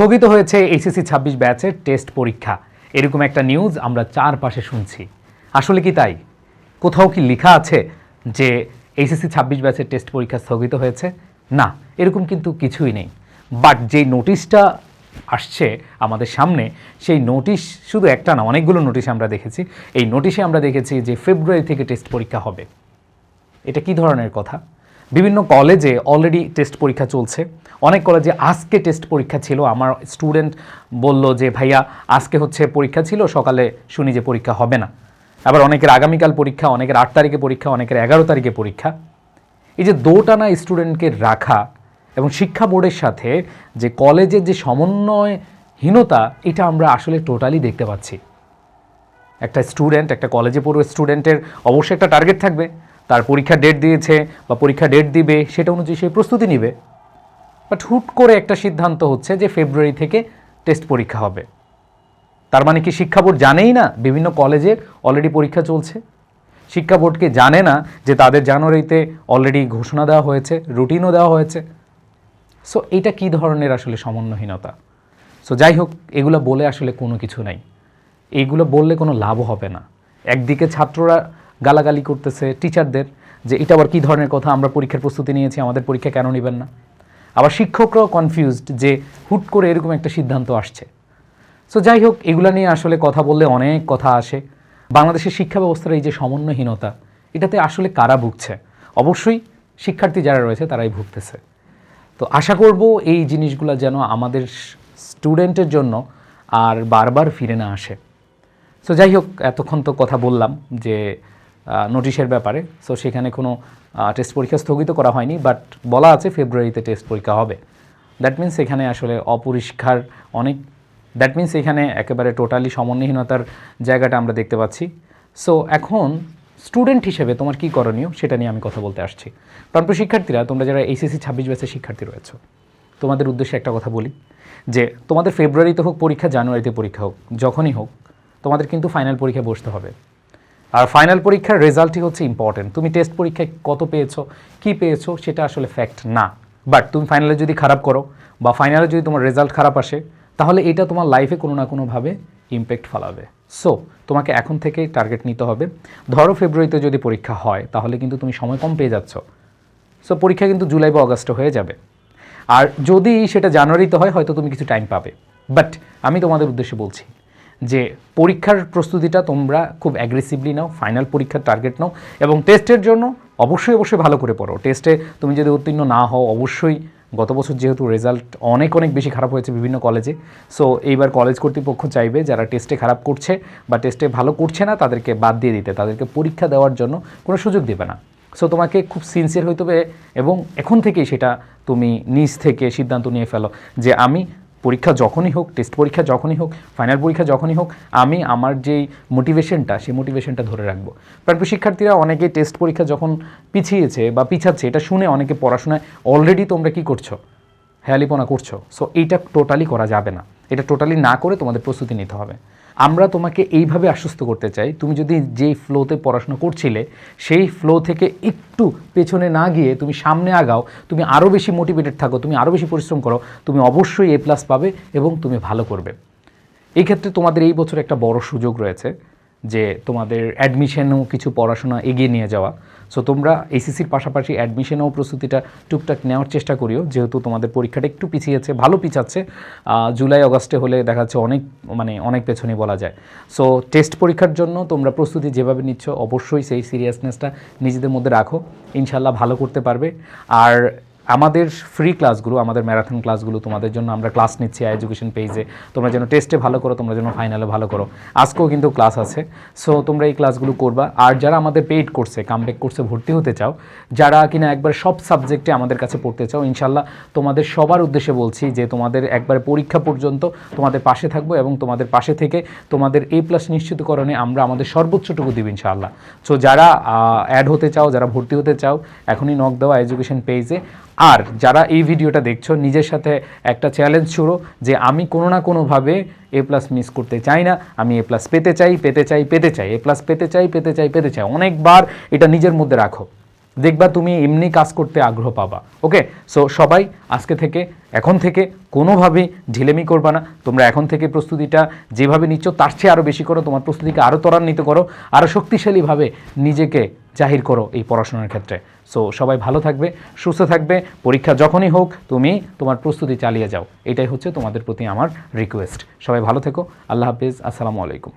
স্থগিত হয়েছে এইচএসসি ছাব্বিশ ব্যাচের টেস্ট পরীক্ষা। এরকম একটা নিউজ আমরা চারপাশে শুনছি। আসলে কি তাই? কোথাও কি লেখা আছে যে এইচএসসি ছাব্বিশ ব্যাচের টেস্ট পরীক্ষা স্থগিত হয়েছে? না, এরকম কিন্তু কিছুই নেই। বাট যে নোটিশটা আসছে আমাদের সামনে, সেই নোটিশ শুধু একটা না, অনেকগুলো নোটিশ আমরা দেখেছি। এই নোটিশে আমরা দেখেছি যে ফেব্রুয়ারি থেকে টেস্ট পরীক্ষা হবে। এটা কি ধরনের কথা? বিভিন্ন কলেজে অলরেডি টেস্ট পরীক্ষা চলছে। অনেক কলেজে আজকে টেস্ট পরীক্ষা ছিল। আমার স্টুডেন্ট বলল যে, ভাইয়া, আজকে হচ্ছে পরীক্ষা ছিল, সকালে শুনি যে পরীক্ষা হবে না। আবার অনেকের আগামীকাল পরীক্ষা, অনেকের আট তারিখে পরীক্ষা, অনেকের এগারো তারিখে পরীক্ষা। এই যে দোটানা স্টুডেন্টকে রাখা এবং শিক্ষা বোর্ডের সাথে যে কলেজের যে সমন্বয়হীনতা, এটা আমরা আসলে টোটালি দেখতে পাচ্ছি। একটা স্টুডেন্ট একটা কলেজে পড়ুয়া স্টুডেন্টের অবশ্যই একটা টার্গেট থাকবে। তার পরীক্ষা ডেট দিয়েছে বা পরীক্ষা ডেট দিবে, সেটা অনুযায়ী সে প্রস্তুতি নিবে। বাট হুট করে একটা সিদ্ধান্ত হচ্ছে যে ফেব্রুয়ারি থেকে টেস্ট পরীক্ষা হবে। তার মানে কি শিক্ষা বোর্ড জানেই না বিভিন্ন কলেজের অলরেডি পরীক্ষা চলছে? শিক্ষা বোর্ডকে জানে না যে তাদের জানুয়ারিতে অলরেডি ঘোষণা দেওয়া হয়েছে রুটিনও দেওয়া হয়েছে। সো এটা কি ধরনের আসলে সমন্বয়হীনতা সো যাই হোক, এগুলো বলে আসলে কোনো কিছু নাই। এইগুলো বললে কোনো লাভ হবে না। একদিকে ছাত্ররা গালাগালি করতেছে টিচারদের যে এটা আবার কী ধরনের কথা? আমরা পরীক্ষার প্রস্তুতি নিয়েছি, আমাদের পরীক্ষা কেন নেবেন না? আবার শিক্ষকরাও কনফিউজড যে হুট করে এরকম একটা সিদ্ধান্ত আসছে। সো যাই হোক, এগুলো নিয়ে আসলে কথা বললে অনেক কথা আসে। বাংলাদেশের শিক্ষা ব্যবস্থার এই যে সমন্বয়হীনতা, এটাতে আসলে কারা ভুগছে? অবশ্যই শিক্ষার্থী যারা রয়েছে, তারাই ভুগতেছে। তো আশা করব এই জিনিসগুলো যেন আমাদের স্টুডেন্টের জন্য আর বারবার ফিরে না আসে। সো যাই হোক, এতক্ষণ তো কথা বললাম যে নোটিশের ব্যাপারে। সো সেখানে কোনো টেস্ট পরীক্ষা স্থগিত করা হয়নি বাট বলা আছে ফেব্রুয়ারিতে টেস্ট পরীক্ষা হবে। দ্যাট মিন্স এখানে আসলে অপরিষ্কার অনেক দ্যাট মিন্স এখানে একেবারে টোটালি সমন্বয়হীনতার জায়গাটা আমরা দেখতে পাচ্ছি। সো এখন স্টুডেন্ট হিসেবে তোমার কী করণীয় সেটা নিয়ে আমি কথা বলতে আসছি। প্রাণপ্রিয় শিক্ষার্থীরা, তোমরা যারা এইচএসসি ছাব্বিশ ব্যাচের শিক্ষার্থী রয়েছে, তোমাদের উদ্দেশ্যে একটা কথা বলি, যে তোমাদের ফেব্রুয়ারিতে হোক, পরীক্ষা জানুয়ারিতে পরীক্ষা হোক, যখনই হোক, তোমাদের কিন্তু ফাইনাল পরীক্ষা বসতে হবে। আর ফাইনাল পরীক্ষার রেজাল্টই হচ্ছে ইম্পর্টেন্ট তুমি টেস্ট পরীক্ষায় কত পেয়েছ, কি পেয়েছ, সেটা আসলে ফ্যাক্ট না। বাট তুমি ফাইনালে যদি খারাপ করো বা ফাইনালে যদি তোমার রেজাল্ট খারাপ আসে, তাহলে এটা তোমার লাইফে কোনো না কোনোভাবে ইম্প্যাক্ট ফেলাবে। সো তোমাকে এখন থেকে টার্গেট নিতে হবে। ধরো ফেব্রুয়ারিতে যদি পরীক্ষা হয়, তাহলে কিন্তু তুমি সময় কম পেয়ে যাচ্ছ। সো পরীক্ষা কিন্তু জুলাই বা অগাস্টে হয়ে যাবে। আর যদি সেটা জানুয়ারিতে হয়, হয়তো তুমি কিছু টাইম পাবে। বাট আমি তোমাদের উদ্দেশ্যে বলছি যে পরীক্ষার প্রস্তুতিটা তোমরা খুব অ্যাগ্রেসিভলি নাও ফাইনাল পরীক্ষার টার্গেট নাও এবং টেস্টের জন্য অবশ্যই অবশ্যই ভালো করে পড়ো। টেস্টে তুমি যদি উত্তীর্ণ না হও, অবশ্যই গত বছর যেহেতু রেজাল্ট অনেক অনেক বেশি খারাপ হয়েছে বিভিন্ন কলেজে সো এইবার কলেজ কর্তৃপক্ষ চাইবে যারা টেস্টে খারাপ করছে বা টেস্টে ভালো করছে না, তাদেরকে বাদ দিয়ে দিতে। তাদেরকে পরীক্ষা দেওয়ার জন্য কোনো সুযোগ দেবে না। সো তোমাকে খুব সিনসিয়ার হইতে হবে এবং এখন থেকেই সেটা তুমি নিজ থেকে সিদ্ধান্ত নিয়ে ফেলো যে আমি পরীক্ষা যখনই হোক টেস্ট পরীক্ষা যখনই হোক ফাইনাল পরীক্ষা যখনই হোক, আমি আমার যেই মোটিভেশনটা সেই মোটিভেশনটা ধরে রাখব। প্রাপ্য শিক্ষার্থীরা অনেকে টেস্ট পরীক্ষা যখন পিছিয়েছে বা পিছাচ্ছে, এটা শুনে অনেকে পড়াশোনায় অলরেডি তোমরা কি করছ? হেয়ালিপনা করছ। সো এইটা টোটালি করা যাবে না। এটা টোটালি না করে তোমাদের প্রস্তুতি নিতে হবে। আমরা তোমাকে এইভাবে আশ্বস্ত করতে চাই, তুমি যদি যেই ফ্লোতে পড়াশোনা করছিলে, সেই ফ্লো থেকে একটু পেছনে না গিয়ে তুমি সামনে আগাও, তুমি আরও বেশি মোটিভেটেড থাকো, তুমি আরও বেশি পরিশ্রম করো, তুমি অবশ্যই এ প্লাস পাবে এবং তুমি ভালো করবে। এই ক্ষেত্রে তোমাদের এই বছর একটা বড় সুযোগ রয়েছে। যে তোমাদের অ্যাডমিশনেও কিছু পড়াশোনা এগিয়ে নিয়ে যাওয়া। সো তোমরা এসিসির পাশাপাশি অ্যাডমিশনেও প্রস্তুতিটা টুকটাক নেওয়ার চেষ্টা করিও, যেহেতু তোমাদের পরীক্ষাটা একটু পিছিয়েছে ভালো পিছাচ্ছে। জুলাই, অগস্টে হলে দেখা যাচ্ছে অনেক মানে অনেক পেছনে বলা যায়। সো টেস্ট পরীক্ষার জন্য তোমরা প্রস্তুতি যেভাবে নিচ্ছ, অবশ্যই সেই সিরিয়াসনেসটা নিজেদের মধ্যে রাখো। ইনশাল্লাহ ভালো করতে পারবে। আর আমাদের ফ্রি ক্লাসগুলো আমাদের ম্যারাথন ক্লাসগুলো তোমাদের জন্য আমরা ক্লাস নিচ্ছি এডুকেশন পেজে তোমরা যেন টেস্টে ভালো করো, তোমরা যেন ফাইনালে ভালো করো। আজকেও কিন্তু ক্লাস আছে। সো তোমরা এই ক্লাসগুলো করবা। আর যারা আমাদের পেইড কোর্সে কামব্যাক কোর্সে ভর্তি হতে চাও, যারা কিনা একবার সব সাবজেক্টে আমাদের কাছে পড়তে চাও ইনশাল্লাহ তোমাদের সবার উদ্দেশ্যে বলছি যে তোমাদের একবার পরীক্ষা পর্যন্ত তোমাদের পাশে থাকব এবং তোমাদের পাশে থেকে তোমাদের এ প্লাস নিশ্চিতকরণে আমরা আমাদের সর্বোচ্চটুকু দিব ইনশাআল্লাহ। সো যারা অ্যাড হতে চাও, যারা ভর্তি হতে চাও, এখনই নক দেওয়া এডুকেশন পেজে আর যারা এই ভিডিওটা দেখছ, নিজের সাথে একটা চ্যালেঞ্জ ছুড়ো যে আমি কোনো না কোনোভাবে এ প্লাস মিস করতে চাই না। আমি এ প্লাস পেতে চাই পেতে চাই পেতে চাই এ প্লাস পেতে চাই পেতে চাই পেতে চাই। অনেকবার এটা নিজের মধ্যে রাখো। দেখবা তুমি এমনি কাজ করতে আগ্রহ পাবা। ওকে সো সবাই আজকে থেকে, এখন থেকে কোনোভাবেই ঢিলেমি করবা না। তোমরা এখন থেকে প্রস্তুতিটা যেভাবে নিচ্ছ, তার চেয়ে আরও বেশি করো। তোমার প্রস্তুতিকে আরও ত্বরান্বিত করো আরও শক্তিশালীভাবে নিজেকে জাহির করো এই পড়াশোনার ক্ষেত্রে। সো সবাই ভালো থাকবে, সুস্থ থাকবে। পরীক্ষা যখনই হোক, তুমি তোমার প্রস্তুতি চালিয়ে যাও। এটাই হচ্ছে তোমাদের প্রতি আমার রিকোয়েস্ট সবাই ভালো থেকো। আল্লাহ হাফিজ। আসসালামু আলাইকুম।